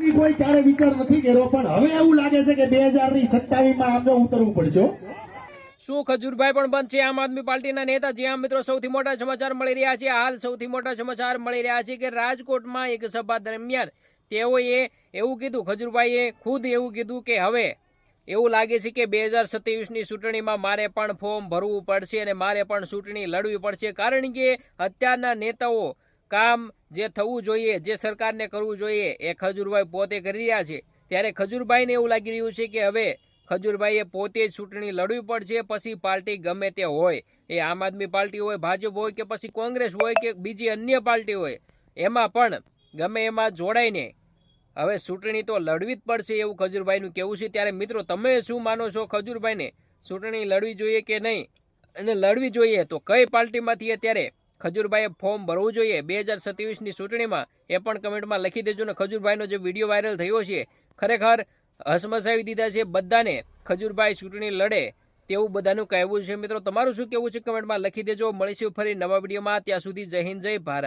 કોઈ ત્યારે વિચાર નથી કર્યો, પણ હવે એવું લાગે છે કે બે હજારની સત્તાવીસમાં આમને ઉતરવું પડશે શું ખજૂરભાઈ પણ બંધ આમ આદમી પાર્ટીના નેતા જ્યાં મિત્રો સૌથી મોટા સમાચાર મળી રહ્યા છે, હાલ સૌથી મોટા સમાચાર મળી રહ્યા છે કે રાજકોટમાં એક સભા દરમિયાન તેઓએ એવું કીધું, ખજૂરભાઈએ ખુદ એવું કીધું કે હવે એવું લાગે છે કે બે હજાર સત્યાવીસની ચૂંટણીમાં મારે પણ ફોર્મ ભરવું પડશે અને મારે પણ ચૂંટણી લડવી પડશે. કારણ કે અત્યારના નેતાઓ કામ જે થવું જોઈએ, જે સરકારને કરવું જોઈએ, એ ખજૂરભાઈ પોતે કરી રહ્યા છે. ત્યારે ખજૂરભાઈને એવું લાગી રહ્યું છે કે હવે ખજૂરભાઈએ પોતે જ ચૂંટણી લડવી પડશે, પછી પાર્ટી ગમે તે હોય. એ આમ આદમી પાર્ટી હોય, ભાજપ હોય કે પછી કોંગ્રેસ હોય કે બીજી અન્ય પાર્ટી હોય, એમાં પણ ગમે એમાં જોડાઈને હવે ચૂંટણી તો લડવી જ પડશે એવું ખજૂરભાઈનું કહેવું છે. ત્યારે મિત્રો, તમે શું માનો છો ખજૂરભાઈને? ચૂંટણી લડવી જોઈએ કે નહીં? અને લડવી જોઈએ તો કઈ પાર્ટીમાંથી અત્યારે ખજૂરભાઈએ ફોર્મ ભરવું જોઈએ. બે હજાર સત્યાવીસની ચૂંટણીમાં એ પણ કમેન્ટમાં લખી દેજો ને ખજૂરભાઈનો જે વીડિયો વાયરલ થયો છે, ખરેખર હસમસાવી દીધા છે બધાને ખજૂરભાઈ ચૂંટણી લડે તેવું બધાનું કહેવું છે. મિત્રો, તમારું શું કહેવું છે કમેન્ટમાં લખી દેજો. મળીશું ફરી નવા વિડીયોમાં. ત્યાં સુધી જય હિન્દ, જય ભારત.